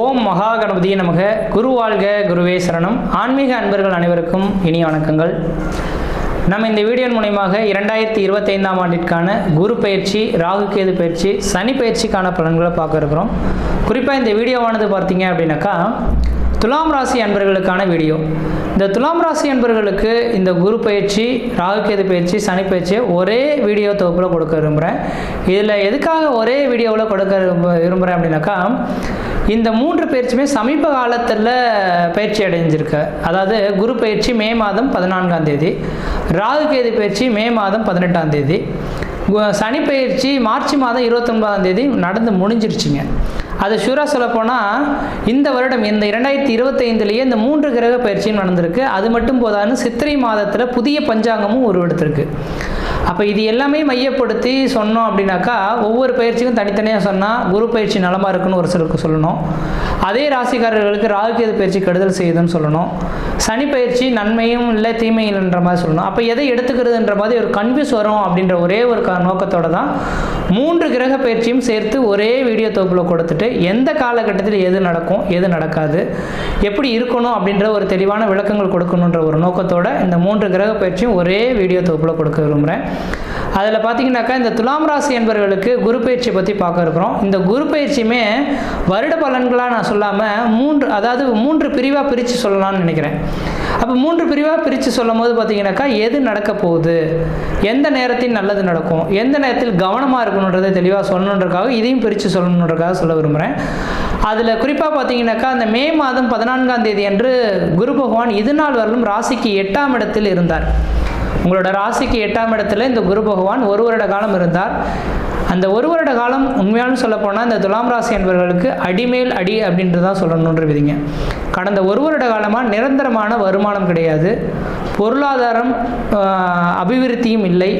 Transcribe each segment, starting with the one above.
ஓம் மகா கணபதி நமக. குரு வாழ்க குருவே சரணம். ஆன்மீக அன்பர்கள் அனைவருக்கும் இனிய வணக்கங்கள். நம்ம இந்த வீடியோ மூலயமாக இரண்டாயிரத்தி இருபத்தைந்தாம் ஆண்டிற்கான குரு பயிற்சி ராகுகேது பயிற்சி சனி பயிற்சிக்கான பலன்களை பார்க்க இருக்கிறோம். குறிப்பாக இந்த வீடியோவானது பார்த்தீங்க அப்படின்னாக்கா துலாம் ராசி அன்பர்களுக்கான வீடியோ. இந்த துலாம் ராசி அன்பர்களுக்கு இந்த குரு பயிற்சி ராகுகேது பயிற்சி சனி பயிற்சியை ஒரே வீடியோ தொகுப்பில் கொடுக்க விரும்புகிறேன் இதில் எதுக்காக ஒரே வீடியோவில் கொடுக்க விரும்ப- விரும்புகிறேன் அப்படின்னாக்கா இந்த மூன்று பயிற்சியுமே சமீப காலத்தில் பயிற்சி அடைஞ்சிருக்கு. அதாவது குரு பயிற்சி மே மாதம் பதினான்காம் தேதி ராகுகேது பயிற்சி மே மாதம் பதினெட்டாம் தேதி. கு- சனி பயிற்சி மார்ச் மாதம் இருபத்தொன்பதாம் தேதி நடந்து முடிஞ்சிருச்சுங்க. அது ஷூராக சொல்லப்போனால் இந்த வருடம் இந்த இரண்டாயிரத்தி இருபத்தைந்துலேயே இந்த மூன்று கிரக பயிற்சியும் நடந்திருக்கு. அது மட்டும் போதான்னு சித்திரை மாதத்தில் புதிய பஞ்சாங்கமும் உருவெடுத்திருக்கு. அப்போ இது எல்லாமே மையப்படுத்தி சொன்னோம் அப்படின்னாக்கா ஒவ்வொரு பயிற்சிக்கும் தனித்தனியாக சொன்னால் குரு பயிற்சி நலமாக இருக்குன்னு ஒரு சிலருக்கு சொல்லணும். அதே ராசிக்காரர்களுக்கு ராகுகேது பயிற்சி கெடுதல் செய்யுதுன்னு சொல்லணும். சனி பயிற்சி நன்மையும் இல்லை தீமையும் இல்லைன்ற மாதிரி சொல்லணும். அப்போ எதை எடுத்துக்கிறதுன்ற மாதிரி ஒரு கன்ஃபியூஸ் வரும் அப்படின்ற ஒரே ஒரு க தான் மூன்று கிரக பயிற்சியும் சேர்த்து ஒரே வீடியோ தொகுப்பில் கொடுத்துட்டு எந்த காலகட்டத்தில் எது நடக்கும் எது நடக்காது எப்படி இருக்கணும் அப்படின்ற ஒரு தெளிவான விளக்கங்கள் கொடுக்கணுன்ற ஒரு நோக்கத்தோடு இந்த மூன்று கிரக பயிற்சியும் ஒரே வீடியோ தொகுப்பில் கொடுக்க விரும்புகிறேன் அதில் பார்த்தீங்கன்னாக்கா இந்த துலாம் ராசி என்பவர்களுக்கு குரு பயிற்சியை பற்றி பார்க்க இருக்கிறோம். இந்த குரு பயிற்சியுமே வருட பலன்களாக நான் சொல்லாமல் மூன்று அதாவது மூன்று பிரிவாக பிரித்து சொல்லலாம்னு நினைக்கிறேன். அப்போ மூன்று பிரிவாக பிரித்து சொல்லும் போது பார்த்தீங்கன்னாக்கா எது நடக்க போகுது? எந்த நேரத்தில் நல்லது நடக்கும்? எந்த நேரத்தில் கவனமாக இருக்கணுன்றதை தெளிவாக சொல்லணுன்றதுக்காக இதையும் பிரித்து சொல்லணுன்றதுக்காக சொல்ல விரும்புகிறேன். அதில் குறிப்பாக பார்த்தீங்கன்னாக்கா அந்த மே மாதம் பதினான்காம் தேதி அன்று குரு பகவான் இது நாள் வரலும் ராசிக்கு எட்டாம் இடத்தில் இருந்தார். உங்களோட ராசிக்கு எட்டாம் இடத்துல இந்த குரு பகவான் ஒரு வருட காலம் இருந்தார். அந்த ஒரு வருட காலம் உண்மையாலும் சொல்லப்போனால் இந்த துலாம் ராசி என்பவர்களுக்கு அடிமேல் அடி அப்படின்றதான் தான் சொல்லணுன்ற விதிங்க. கடந்த ஒரு வருட காலமாக நிரந்தரமான வருமானம் கிடையாது. பொருளாதாரம் அபிவிருத்தியும் இல்லை.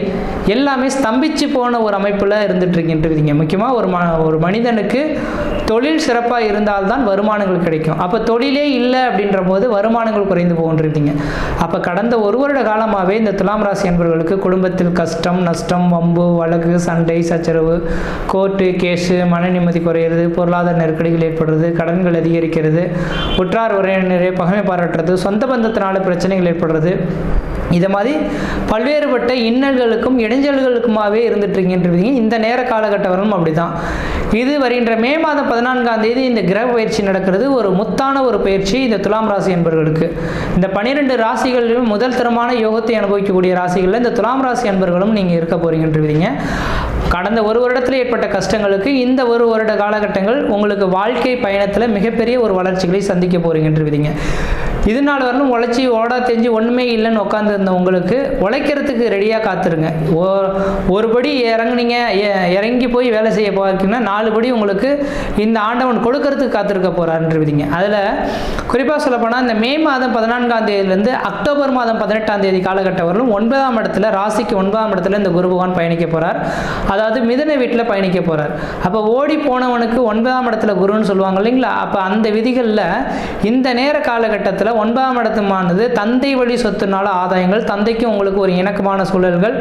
எல்லாமே ஸ்தம்பிச்சு போன ஒரு அமைப்பில் இருந்துட்டு இருக்கின்றீங்க முக்கியமாக ஒரு ம ஒரு மனிதனுக்கு தொழில் சிறப்பாக இருந்தால்தான் வருமானங்கள் கிடைக்கும். அப்போ தொழிலே இல்லை அப்படின்ற போது வருமானங்கள் குறைந்து போகின்றீங்க அப்போ கடந்த ஒரு வருட காலமாகவே இந்த துலாம் ராசி என்பவர்களுக்கு குடும்பத்தில் கஷ்டம் நஷ்டம் வம்பு வழக்கு சண்டை சச்சரவு கோர்ட்டு கேஸு மன நிம்மதி குறையிறது பொருளாதார நெருக்கடிகள் ஏற்படுறது கடன்கள் அதிகரிக்கிறது உற்றார் உறவினரை பகமை பாராட்டுறது சொந்த பந்தத்தினால பிரச்சனைகள் ஏற்படுறது இதை மாதிரி பல்வேறுபட்ட இன்னல்களுக்கும் இடைஞ்சல்களுக்குமாவே இருந்துட்டுருக்கின்றீங்க இந்த நேர காலகட்டவரும் அப்படிதான் அப்படி தான் இது வருகின்ற மே மாதம் பதினான்காம் தேதி இந்த கிரக பயிற்சி நடக்கிறது. ஒரு முத்தான ஒரு பயிற்சி இந்த துலாம் ராசி என்பவர்களுக்கு இந்த பனிரெண்டு ராசிகளிலும் முதல் தரமான யோகத்தை அனுபவிக்கக்கூடிய ராசிகளில் இந்த துலாம் ராசி என்பவர்களும் நீங்கள் இருக்க போகிறீங்கன்றீங்க கடந்த ஒரு வருடத்தில் ஏற்பட்ட கஷ்டங்களுக்கு இந்த ஒரு வருட காலகட்டங்கள் உங்களுக்கு வாழ்க்கை பயணத்தில் மிகப்பெரிய ஒரு வளர்ச்சிகளை சந்திக்க போகிறீங்கன்றீங்க இது நாள் வரலும் உழைச்சி ஓடா தெரிஞ்சு ஒன்றுமே இல்லைன்னு உட்காந்துருந்த உங்களுக்கு உழைக்கிறதுக்கு ரெடியாக காத்துருங்க. ஓ- ஒரு படி இறங்குனீங்க எ- இறங்கி போய் வேலை செய்ய போகிறீங்கன்னா நாலு படி உங்களுக்கு இந்த ஆண்டவன் கொடுக்கறதுக்கு காத்திருக்க விதிங்க அதில் குறிப்பாக சொல்லப்போனால் இந்த மே மாதம் பதினான்காம் தேதியிலேருந்து அக்டோபர் மாதம் பதினெட்டாம் தேதி காலகட்டம் வரலும் ஒன்பதாம் இடத்துல ராசிக்கு ஒன்பதாம் இடத்துல இந்த குரு பகவான் பயணிக்க போகிறார் அதாவது மிதுன வீட்டில் பயணிக்க போகிறார் அப்போ ஓடி போனவனுக்கு ஒன்பதாம் இடத்துல குருன்னு சொல்லுவாங்க இல்லைங்களா? அப்போ அந்த விதிகளில் இந்த நேர காலகட்டத்தில் ஒன்பதாம் இடத்துமானது தந்தை வழி சொத்துனால ஆதாயங்கள் தந்தைக்கும் உங்களுக்கு ஒரு இணக்கமான சூழல்கள்.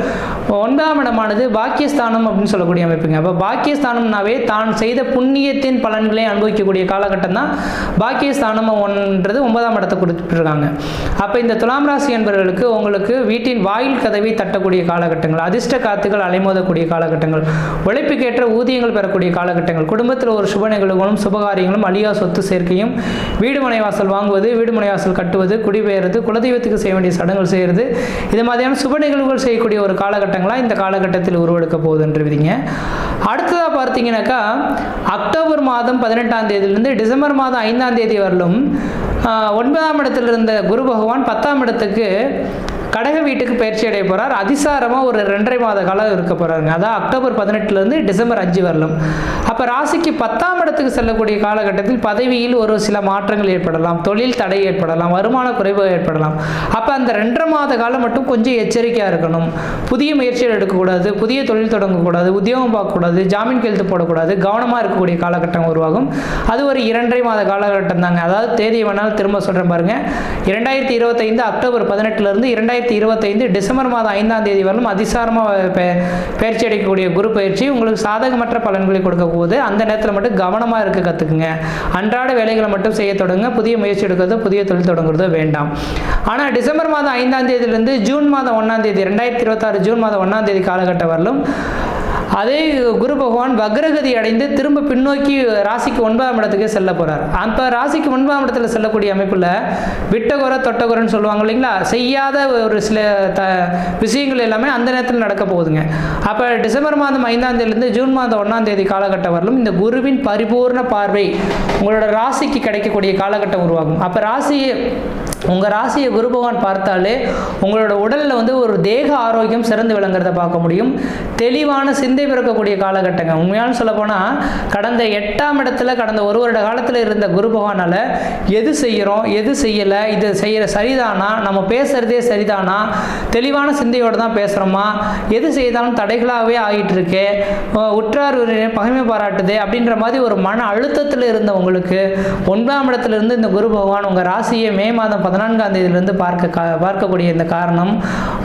ஒன்பதாம் இடமானது பாக்கியஸ்தானம் அப்படின்னு சொல்லக்கூடிய அமைப்புங்க. அப்போ பாக்கியஸ்தானம்னாவே தான் செய்த புண்ணியத்தின் பலன்களை அனுபவிக்கக்கூடிய காலகட்டம் தான் பாக்கியஸ்தானம் ஒன்றது ஒன்பதாம் இடத்தை கொடுத்துட்ருக்காங்க. அப்போ இந்த துலாம் ராசி என்பவர்களுக்கு உங்களுக்கு வீட்டின் வாயில் கதவை தட்டக்கூடிய காலகட்டங்கள் அதிர்ஷ்ட காத்துகள் அலைமோதக்கூடிய காலகட்டங்கள் உழைப்புக்கேற்ற ஊதியங்கள் பெறக்கூடிய காலகட்டங்கள் குடும்பத்தில் ஒரு சுப நிகழ்வுகளும் சுபகாரியங்களும் அழியா சொத்து சேர்க்கையும் வீடு வாசல் வாங்குவது வீடு மனை வாசல் கட்டுவது குடிபெயர்றது குலதெய்வத்துக்கு செய்ய வேண்டிய சடங்குகள் செய்கிறது இது மாதிரியான சுப நிகழ்வுகள் செய்யக்கூடிய ஒரு காலகட்டங்களாக இந்த காலகட்டத்தில் உருவெடுக்க போகுதுன்றவிதிங்க அடுத்ததாக பார்த்தீங்கன்னாக்கா அக்டோபர் மாதம் பதினெட்டாம் தேதியிலிருந்து டிசம்பர் மாதம் ஐந்தாம் தேதி வரலும் ஒன்பதாம் இடத்தில் இருந்த குரு பகவான் பத்தாம் இடத்துக்கு கடக வீட்டுக்கு பயிற்சி அடைய போகிறார் அதிசாரமாக ஒரு ரெண்டரை மாத காலம் இருக்க போகிறாருங்க அதான் அக்டோபர் பதினெட்டுலேருந்து டிசம்பர் அஞ்சு வரலும். அப்போ ராசிக்கு பத்தாம் இடத்துக்கு செல்லக்கூடிய காலகட்டத்தில் பதவியில் ஒரு சில மாற்றங்கள் ஏற்படலாம். தொழில் தடை ஏற்படலாம். வருமான குறைவு ஏற்படலாம். அப்போ அந்த ரெண்டரை மாத காலம் மட்டும் கொஞ்சம் எச்சரிக்கையாக இருக்கணும். புதிய முயற்சிகள் எடுக்கக்கூடாது. புதிய தொழில் தொடங்கக்கூடாது. உத்தியோகம் பார்க்கக்கூடாது. ஜாமீன் கையெழுத்து போடக்கூடாது. கவனமாக இருக்கக்கூடிய காலகட்டம் உருவாகும். அது ஒரு இரண்டரை மாத காலகட்டம் தாங்க. அதாவது தேதியை வேணாலும் திரும்ப சொல்கிறேன் பாருங்கள் இரண்டாயிரத்தி இருபத்தைந்து அக்டோபர் பதினெட்டுலேருந்து இரண்டாயிரத்தி ரெண்டாயிரத்தி இருபத்தைந்து டிசம்பர் மாதம் ஐந்தாம் தேதி வரலும் அதிசாரமாக பயிற்சி அடைக்கக்கூடிய குரு பயிற்சி உங்களுக்கு சாதகமற்ற பலன்களை கொடுக்க போகுது. அந்த நேரத்தில் மட்டும் கவனமாக இருக்க கற்றுக்குங்க அன்றாட வேலைகளை மட்டும் செய்ய தொடங்க புதிய முயற்சி எடுக்கிறதோ புதிய தொழில் தொடங்குறதோ வேண்டாம். ஆனால் டிசம்பர் மாதம் ஐந்தாம் தேதியிலிருந்து ஜூன் மாதம் ஒன்றாம் தேதி ரெண்டாயிரத்தி இருபத்தாறு ஜூன் மாதம் ஒன்றாம் தேதி காலகட்டம் வரலும் அதே குரு பகவான் வக்ரகதி அடைந்து திரும்ப பின்னோக்கி ராசிக்கு ஒன்பதாம் இடத்துக்கு செல்ல போறார். அப்போ ராசிக்கு ஒன்பதாம் இடத்துல செல்லக்கூடிய அமைப்பில் விட்டகுர தொட்டகுரன்னு சொல்லுவாங்க இல்லைங்களா? செய்யாத ஒரு சில த விஷயங்கள் எல்லாமே அந்த நேரத்தில் நடக்க போகுதுங்க. அப்போ டிசம்பர் மாதம் ஐந்தாம் தேதியிலிருந்து ஜூன் மாதம் ஒன்றாம் தேதி காலகட்டம் வரலும் இந்த குருவின் பரிபூர்ண பார்வை உங்களோட ராசிக்கு கிடைக்கக்கூடிய காலகட்டம் உருவாகும். அப்போ ராசி உங்கள் ராசியை குரு பகவான் பார்த்தாலே உங்களோட உடலில் வந்து ஒரு தேக ஆரோக்கியம் சிறந்து விளங்குறத பார்க்க முடியும். தெளிவான சிந்தை பிறக்கக்கூடிய காலகட்டங்க. உண்மையான சொல்லப்போனால் கடந்த எட்டாம் இடத்துல கடந்த ஒரு வருட காலத்தில் இருந்த குரு பகவானால் எது செய்கிறோம் எது செய்யலை இது செய்கிற சரிதானா நம்ம பேசுகிறதே சரிதானா தெளிவான சிந்தையோடு தான் பேசுகிறோமா எது செய்தாலும் தடைகளாகவே ஆகிட்டு இருக்கு உற்றார் பகைமை பாராட்டுது அப்படின்ற மாதிரி ஒரு மன அழுத்தத்தில் இருந்த உங்களுக்கு ஒன்பதாம் இடத்துல இருந்து இந்த குரு பகவான் உங்கள் ராசியை மே மாதம் பதினான்காம் தேதியிலிருந்து பார்க்க கா பார்க்கக்கூடிய இந்த காரணம்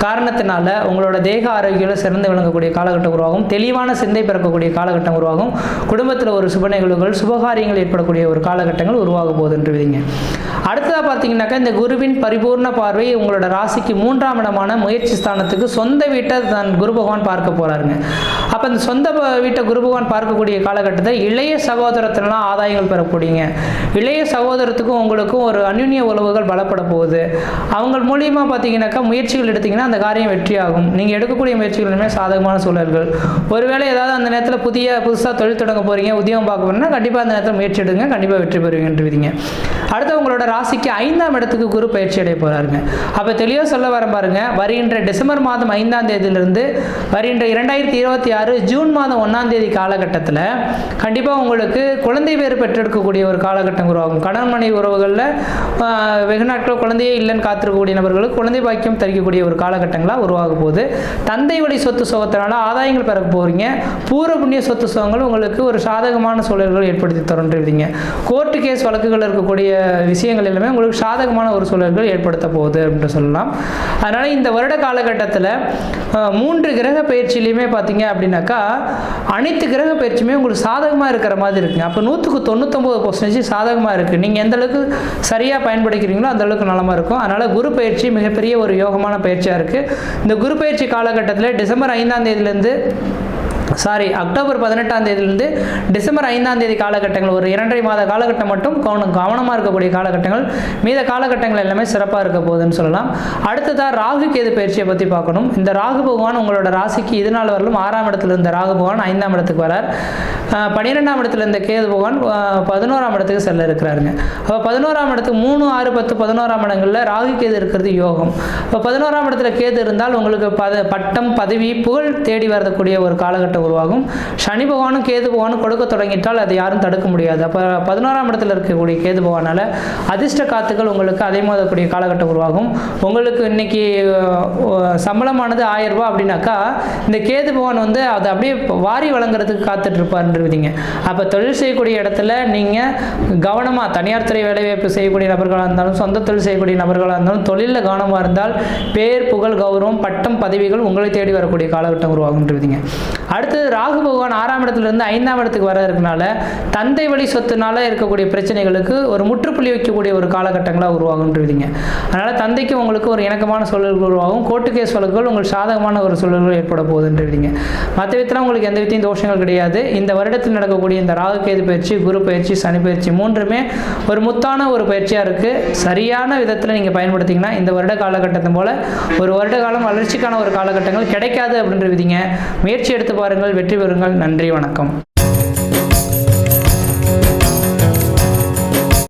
காரணத்தினால உங்களோட தேக ஆரோக்கியம் சிறந்து விளங்கக்கூடிய காலகட்டம் உருவாகும். தெளிவான சிந்தை பிறக்கக்கூடிய காலகட்டம் உருவாகும். குடும்பத்தில் ஒரு சுப நிகழ்வுகள் சுபகாரியங்கள் ஏற்படக்கூடிய ஒரு காலகட்டங்கள் உருவாக போகுதுன்ற அடுத்ததாக பார்த்தீங்கன்னாக்கா இந்த குருவின் பரிபூர்ண பார்வை உங்களோட ராசிக்கு மூன்றாம் இடமான முயற்சி ஸ்தானத்துக்கு சொந்த வீட்டை தன் குரு பகவான் பார்க்க போகிறாருங்க அப்போ இந்த சொந்த வீட்டை குரு பகவான் பார்க்கக்கூடிய காலகட்டத்தில் இளைய சகோதரத்திலலாம் ஆதாயங்கள் பெறக்கூடியங்க. இளைய சகோதரத்துக்கும் உங்களுக்கும் ஒரு அந்யுன்ய உறவுகள் பலப்பட போகுது. அவங்க மூலியமாக பார்த்தீங்கன்னாக்கா முயற்சிகள் எடுத்திங்கன்னா அந்த காரியம் வெற்றியாகும். நீங்கள் எடுக்கக்கூடிய முயற்சிகளுமே சாதகமான சூழல்கள். ஒருவேளை ஏதாவது அந்த நேரத்தில் புதிய புதுசாக தொழில் தொடங்க போகிறீங்க உத்தியோகம் பார்க்க போறீங்கன்னா கண்டிப்பாக அந்த நேரத்தில் முயற்சி எடுங்க கண்டிப்பாக வெற்றி பெறுவீங்கன்றீங்க அடுத்து உங்களோட ராசிக்கு ஐந்தாம் இடத்துக்கு குரு பயிற்சி அடைய போகிறாருங்க அப்போ தெளிவாக சொல்ல வர பாருங்க. வருகின்ற டிசம்பர் மாதம் ஐந்தாம் தேதியிலிருந்து வருகின்ற இரண்டாயிரத்தி இருபத்தி ஆறு ஜூன் மாதம் ஒன்றாம் தேதி காலகட்டத்தில் கண்டிப்பாக உங்களுக்கு குழந்தை பேர் பெற்றெடுக்கக்கூடிய ஒரு காலகட்டம் உருவாகும். கணவன் மனைவி உறவுகளில் வெகு நாட்கள் குழந்தையே இல்லைன்னு காத்திருக்கக்கூடிய நபர்களுக்கு குழந்தை பாக்கியம் தரிக்கக்கூடிய ஒரு காலகட்டங்களாக உருவாக போகுது. தந்தை வழி சொத்து சுகத்தினால ஆதாயங்கள் பெற போகிறீங்க பூர்வ புண்ணிய சொத்து சுகங்கள் உங்களுக்கு ஒரு சாதகமான சூழல்கள் ஏற்படுத்தி தருன்றீங்க கோர்ட்டு கேஸ் வழக்குகள் இருக்கக்கூடிய விஷயங்கள் எல்லாமே உங்களுக்கு சாதகமான ஒரு சூழல்கள் ஏற்படுத்த போகுது அப்படின்னு சொல்லலாம். அதனால் இந்த வருட காலகட்டத்தில் மூன்று கிரக பயிற்சியிலையுமே பார்த்தீங்க அப்படின்னாக்கா அனைத்து கிரக பயிற்சியுமே உங்களுக்கு சாதகமாக இருக்கிற மாதிரி இருக்குங்க. அப்போ நூற்றுக்கு தொண்ணூத்தொம்பது பர்சன்டேஜ் சாதகமாக இருக்குது நீங்கள் எந்த அளவுக்கு சரியாக பயன்படுத்திக்கிறீங்களோ அந்த அளவுக்கு நலமாக இருக்கும். அதனால் குரு பயிற்சி மிகப்பெரிய ஒரு யோகமான பயிற்சியாக இருக்குது இந்த குரு பயிற்சி காலகட்டத்தில் டிசம்பர் ஐந்தாம் தேதியிலேருந்து சாரி அக்டோபர் பதினெட்டாம் தேதியிலிருந்து டிசம்பர் ஐந்தாம் தேதி காலகட்டங்கள் ஒரு இரண்டரை மாத காலகட்டம் மட்டும் கவனம் கவனமாக இருக்கக்கூடிய காலகட்டங்கள். மீத காலகட்டங்கள் எல்லாமே சிறப்பாக இருக்க போகுதுன்னு சொல்லலாம். அடுத்ததாக ராகு கேது பயிற்சியை பற்றி பார்க்கணும். இந்த ராகு பகவான் உங்களோட ராசிக்கு இது நாள் வரலும் ஆறாம் இடத்துல இருந்த ராகு பகவான் ஐந்தாம் இடத்துக்கு வரார். பன்னிரெண்டாம் இடத்துல இருந்த கேது பகவான் பதினோராம் இடத்துக்கு செல்ல இருக்கிறாருங்க. அப்போ பதினோராம் இடத்துக்கு மூணு ஆறு பத்து பதினோராம் இடங்களில் ராகு கேது இருக்கிறது யோகம். இப்போ பதினோராம் இடத்துல கேது இருந்தால் உங்களுக்கு பத பட்டம் பதவி புகழ் தேடி வரக்கூடிய ஒரு காலகட்டம் உருவாகும். சனி பகவானும் கேது பகவானும் கொடுக்க தொடங்கிட்டால் அதை யாரும் தடுக்க முடியாது. அப்போ பதினோராம் இடத்துல இருக்கக்கூடிய கேது பகவானால் அதிர்ஷ்ட காத்துக்கள் உங்களுக்கு அதே மோதக்கூடிய காலகட்டம் உருவாகும். உங்களுக்கு இன்னைக்கு சம்பளமானது ஆயிரம் ரூபாய் அப்படின்னாக்கா இந்த கேது பகவான் வந்து அதை அப்படியே வாரி வழங்குறதுக்கு காத்துட்டு இருப்பாருன்றீங்க அப்போ தொழில் செய்யக்கூடிய இடத்துல நீங்கள் கவனமாக தனியார் துறை வேலைவாய்ப்பு செய்யக்கூடிய நபர்களாக இருந்தாலும் சொந்த தொழில் செய்யக்கூடிய நபர்களாக இருந்தாலும் தொழிலில் கவனமாக இருந்தால் பேர் புகழ் கௌரவம் பட்டம் பதவிகள் உங்களை தேடி வரக்கூடிய காலகட்டம் உருவாகுன்றீங்க ராகு பகவான் ஆறாம் இடத்துல இருந்து ஐந்தாம் இடத்துக்கு வர இருக்கனால தந்தை வழி சொத்துனால இருக்கக்கூடிய பிரச்சனைகளுக்கு ஒரு முற்றுப்புள்ளி வைக்கக்கூடிய ஒரு காலகட்டங்களாக உருவாகுன்றீங்க அதனால் தந்தைக்கு உங்களுக்கு ஒரு இணக்கமான சூழல்கள் உருவாகும். கோர்ட்டு கேஸ் உங்களுக்கு சாதகமான ஒரு சூழல்கள் ஏற்பட போகுதுன்றீங்க மற்ற விதத்தில் உங்களுக்கு எந்த வித்தையும் தோஷங்கள் கிடையாது. இந்த வருடத்தில் நடக்கக்கூடிய இந்த ராகு கேது பயிற்சி குரு பயிற்சி சனி பயிற்சி மூன்றுமே ஒரு முத்தான ஒரு பயிற்சியாக இருக்குது சரியான விதத்தில் நீங்கள் பயன்படுத்திங்கன்னா இந்த வருட காலகட்டத்தை போல் ஒரு வருட காலம் வளர்ச்சிக்கான ஒரு காலகட்டங்கள் கிடைக்காது அப்படின்ற விதிங்க முயற்சி எடுத்து பாருங்கள். வெற்றி பெறுங்கள். நன்றி வணக்கம்.